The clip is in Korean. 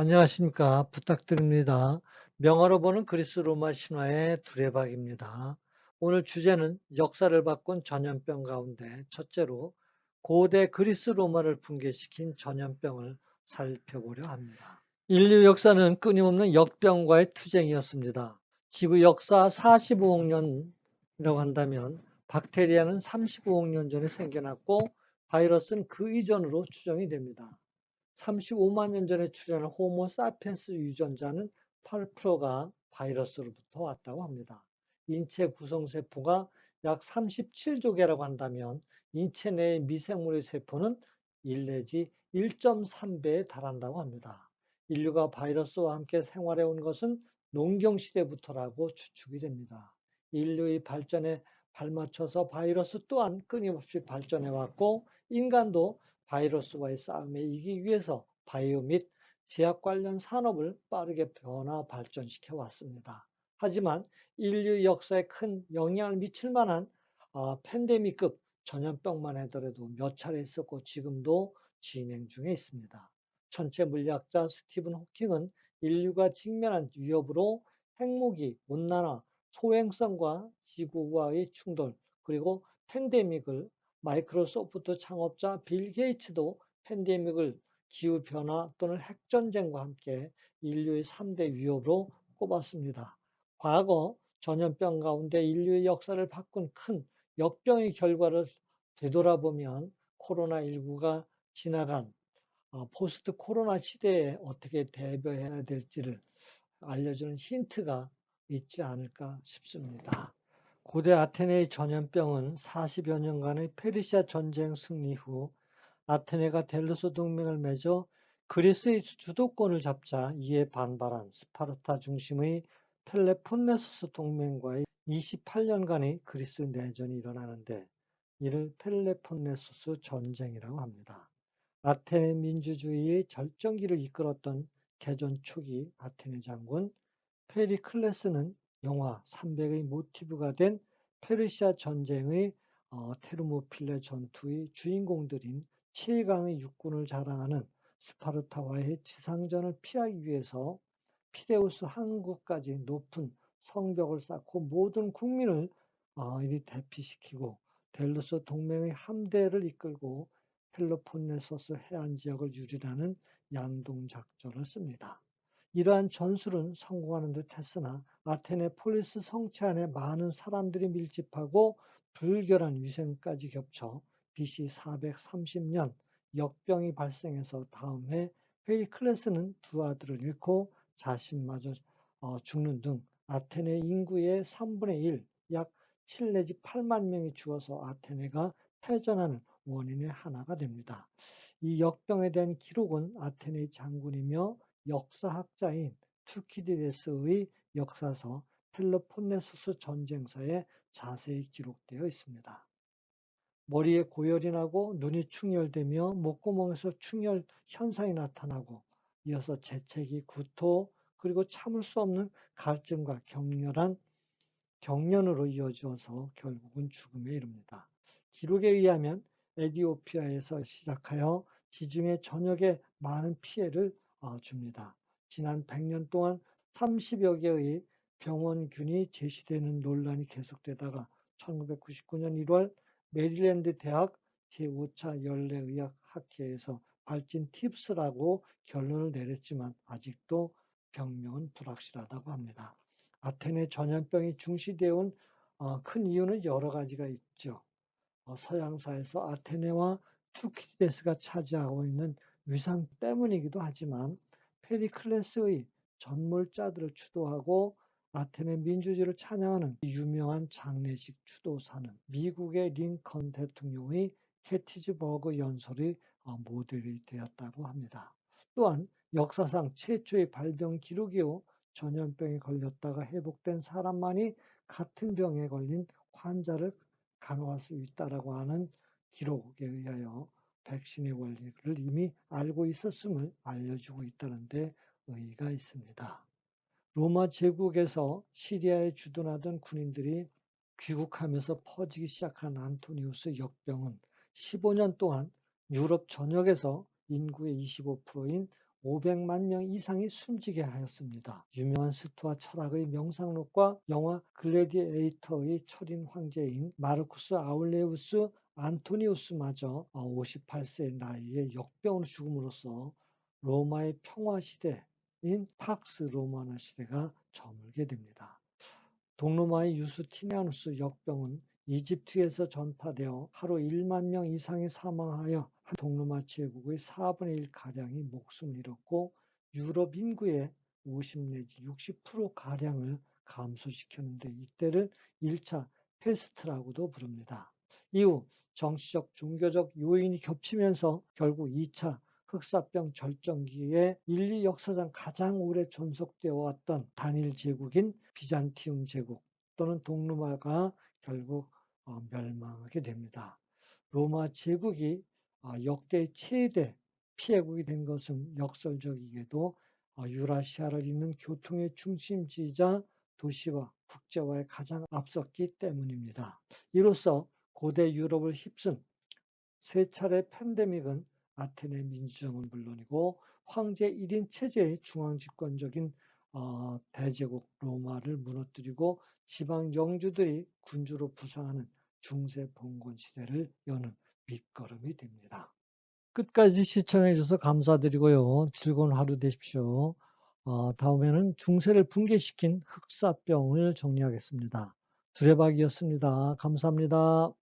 안녕하십니까. 부탁드립니다. 명화로 보는 그리스 로마 신화의 두레박입니다. 오늘 주제는 역사를 바꾼 전염병 가운데 첫째로 고대 그리스 로마를 붕괴시킨 전염병을 살펴보려 합니다. 인류 역사는 끊임없는 역병과의 투쟁이었습니다. 지구 역사 45억 년이라고 한다면 박테리아는 35억 년 전에 생겨났고 바이러스는 그 이전으로 추정이 됩니다. 35만 년 전에 출현한 호모 사피엔스 유전자는 8%가 바이러스로부터 왔다고 합니다. 인체 구성세포가 약 37조 개라고 한다면 인체 내의 미생물의 세포는 1 내지 1.3배에 달한다고 합니다. 인류가 바이러스와 함께 생활해 온 것은 농경시대부터라고 추측이 됩니다. 인류의 발전에 발맞춰서 바이러스 또한 끊임없이 발전해 왔고 인간도 바이러스와의 싸움에 이기기 위해서 바이오 및 제약 관련 산업을 빠르게 변화 발전시켜 왔습니다. 하지만 인류 역사에 큰 영향을 미칠 만한 어, 팬데믹급 전염병만 하더라도 몇 차례 있었고 지금도 진행 중에 있습니다. 천체 물리학자 스티븐 호킹은 인류가 직면한 위협으로 핵무기, 온난화, 소행성과 지구와의 충돌, 그리고 팬데믹을 마이크로소프트 창업자 빌 게이츠도 팬데믹을 기후변화 또는 핵전쟁과 함께 인류의 3대 위협으로 꼽았습니다. 과거 전염병 가운데 인류의 역사를 바꾼 큰 역병의 결과를 되돌아보면 코로나19가 지나간 어, 포스트 코로나 시대에 어떻게 대비해야 될지를 알려주는 힌트가 있지 않을까 싶습니다. 고대 아테네의 전염병은 40여 년간의 페르시아 전쟁 승리 후 아테네가 델루스 동맹을 맺어 그리스의 주도권을 잡자 이에 반발한 스파르타 중심의 펠레폰네소스 동맹과의 28년간의 그리스 내전이 일어나는데 이를 펠레폰네소스 전쟁이라고 합니다. 아테네 민주주의의 절정기를 이끌었던 개전 초기 아테네 장군 페리클레스는 영화 300의 모티브가 된 페르시아 전쟁의 어, 테르모필레 전투의 주인공들인 최강의 육군을 자랑하는 스파르타와의 지상전을 피하기 위해서 피레우스 항구까지 높은 성벽을 쌓고 모든 국민을 어, 이리 대피시키고 델루스 동맹의 함대를 이끌고 펠로폰네소스 해안 지역을 유리하는 양동작전을 씁니다. 이러한 전술은 성공하는 듯 했으나 아테네 폴리스 성체 안에 많은 사람들이 밀집하고 불결한 위생까지 겹쳐 BC 430년 역병이 발생해서 다음 해 페리클레스는 두 아들을 잃고 자신마저 어, 죽는 등 아테네 인구의 3분의 1, 약 7 내지 8만 명이 죽어서 아테네가 패전하는 원인의 하나가 됩니다. 이 역병에 대한 기록은 아테네 장군이며 역사학자인 투키디데스의 역사서 펠로폰네소스 전쟁사에 자세히 기록되어 있습니다. 머리에 고열이 나고 눈이 충혈되며 목구멍에서 충혈 현상이 나타나고 이어서 재채기, 구토, 그리고 참을 수 없는 갈증과 격렬한 경련으로 이어져서 결국은 죽음에 이릅니다. 기록에 의하면 에디오피아에서 시작하여 지중해 전역에 많은 피해를 어, 줍니다. 지난 100년 동안 30여 개의 병원균이 제시되는 논란이 계속되다가 1999년 1월 메릴랜드 대학 제5차 연례의학 학회에서 발진 팁스라고 결론을 내렸지만 아직도 병명은 불확실하다고 합니다. 아테네 전염병이 중시되어 온 어, 큰 이유는 여러 가지가 있죠. 어, 서양사에서 아테네와 투키디데스가 차지하고 있는 위상 때문이기도 하지만 페리클레스의 전몰자들을 추도하고 아테네 민주주의를 찬양하는 유명한 장례식 추도사는 미국의 링컨 대통령의 캐티즈버그 연설이 어, 모델이 되었다고 합니다. 또한 역사상 최초의 발병 기록이요 전염병에 걸렸다가 회복된 사람만이 같은 병에 걸린 환자를 간호할 수 있다라고 하는 기록에 의하여 백신의 원리를 이미 알고 있었음을 알려주고 있다는 데 의의가 있습니다. 로마 제국에서 시리아에 주둔하던 군인들이 귀국하면서 퍼지기 시작한 안토니우스 역병은 15년 동안 유럽 전역에서 인구의 25%인 500만 명 이상이 숨지게 하였습니다. 유명한 스토아 철학의 명상록과 영화 글래디에이터의 철인 황제인 마르쿠스 아울레우스 안토니우스마저 58세의 나이에 역병으로 죽음으로써 로마의 평화 시대인 팍스 로마나 시대가 저물게 됩니다. 동로마의 유스티니아누스 역병은 이집트에서 전파되어 하루 1만 명 이상이 사망하여 한 동로마 제국의 4분의 1 가량이 목숨을 잃었고 유럽 인구의 50 내지 60% 가량을 감소시켰는데 이때를 1차 페스트라고도 부릅니다. 이후 정치적 종교적 요인이 겹치면서 결국 2차 흑사병 절정기에 인류 역사상 가장 오래 존속되어 왔던 단일 제국인 비잔티움 제국 또는 동로마가 결국 어, 멸망하게 됩니다. 로마 제국이 어, 역대 최대 피해국이 된 것은 역설적이게도 어, 유라시아를 잇는 교통의 중심지이자 도시와 국제화에 가장 앞섰기 때문입니다. 이로써 고대 유럽을 휩쓴 세 차례 팬데믹은 아테네 민주정은 물론이고 황제 1인 체제의 중앙집권적인 어, 대제국 로마를 무너뜨리고 지방 영주들이 군주로 부상하는 중세 봉건 시대를 여는 밑거름이 됩니다. 끝까지 시청해 주셔서 감사드리고요. 즐거운 하루 되십시오. 어, 다음에는 중세를 붕괴시킨 흑사병을 정리하겠습니다. 두레박이었습니다. 감사합니다.